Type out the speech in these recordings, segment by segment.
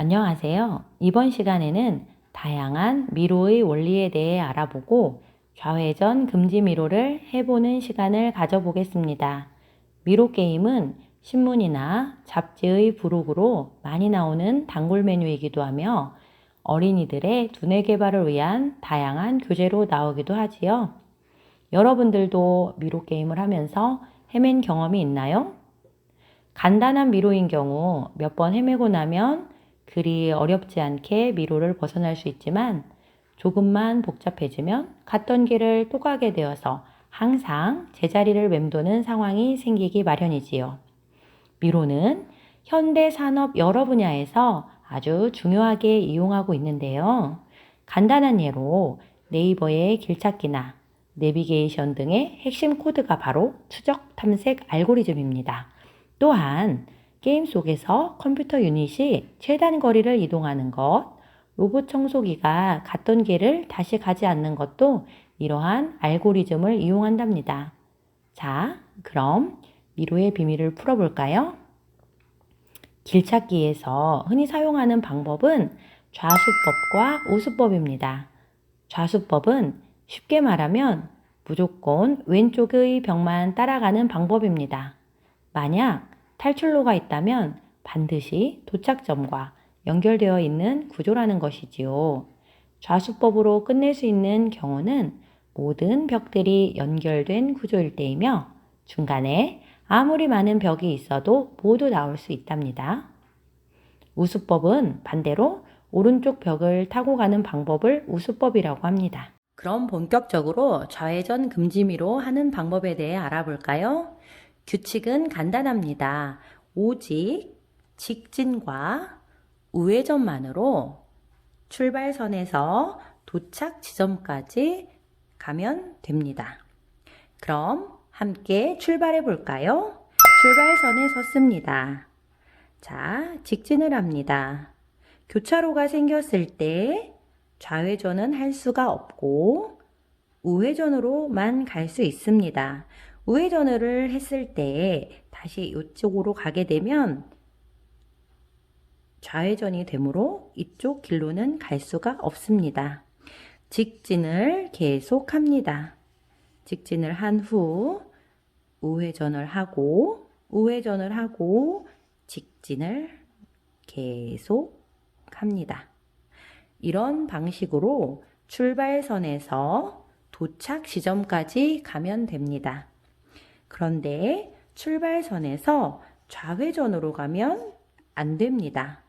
안녕하세요. 이번 시간에는 다양한 미로의 원리에 대해 알아보고 좌회전 금지 미로를 해보는 시간을 가져보겠습니다. 미로 게임은 신문이나 잡지의 부록으로 많이 나오는 단골 메뉴이기도 하며 어린이들의 두뇌 개발을 위한 다양한 교재로 나오기도 하지요. 여러분들도 미로 게임을 하면서 헤맨 경험이 있나요? 간단한 미로인 경우 몇 번 헤매고 나면 그리 어렵지 않게 미로를 벗어날 수 있지만 조금만 복잡해지면 갔던 길을 또 가게 되어서 항상 제자리를 맴도는 상황이 생기기 마련이지요. 미로는 현대 산업 여러 분야에서 아주 중요하게 이용하고 있는데요. 간단한 예로 네이버의 길찾기나 내비게이션 등의 핵심 코드가 바로 추적 탐색 알고리즘입니다. 또한 게임 속에서 컴퓨터 유닛이 최단 거리를 이동하는 것, 로봇 청소기가 갔던 길을 다시 가지 않는 것도 이러한 알고리즘을 이용한답니다. 자, 그럼 미로의 비밀을 풀어볼까요? 길찾기에서 흔히 사용하는 방법은 좌수법과 우수법입니다. 좌수법은 쉽게 말하면 무조건 왼쪽의 벽만 따라가는 방법입니다. 만약 탈출로가 있다면 반드시 도착점과 연결되어 있는 구조라는 것이지요. 좌수법으로 끝낼 수 있는 경우는 모든 벽들이 연결된 구조일 때이며 중간에 아무리 많은 벽이 있어도 모두 나올 수 있답니다. 우수법은 반대로 오른쪽 벽을 타고 가는 방법을 우수법이라고 합니다. 그럼 본격적으로 좌회전 금지미로 하는 방법에 대해 알아볼까요? 규칙은 간단합니다. 오직 직진과 우회전만으로 출발선에서 도착 지점까지 가면 됩니다. 그럼 함께 출발해 볼까요? 출발선에 섰습니다. 자, 직진을 합니다. 교차로가 생겼을 때 좌회전은 할 수가 없고 우회전으로만 갈 수 있습니다. 우회전을 했을 때 다시 이쪽으로 가게 되면 좌회전이 되므로 이쪽 길로는 갈 수가 없습니다. 직진을 계속합니다. 직진을 한 후 우회전을 하고 우회전을 하고 직진을 계속 합니다. 이런 방식으로 출발선에서 도착 지점까지 가면 됩니다. 그런데 출발선에서 좌회전으로 가면 안 됩니다.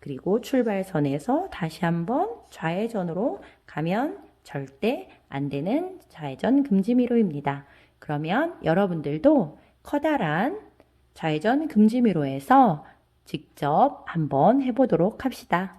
그리고 출발선에서 다시 한번 좌회전으로 가면 절대 안 되는 좌회전 금지미로입니다. 그러면 여러분들도 커다란 좌회전 금지미로에서 직접 한번 해보도록 합시다.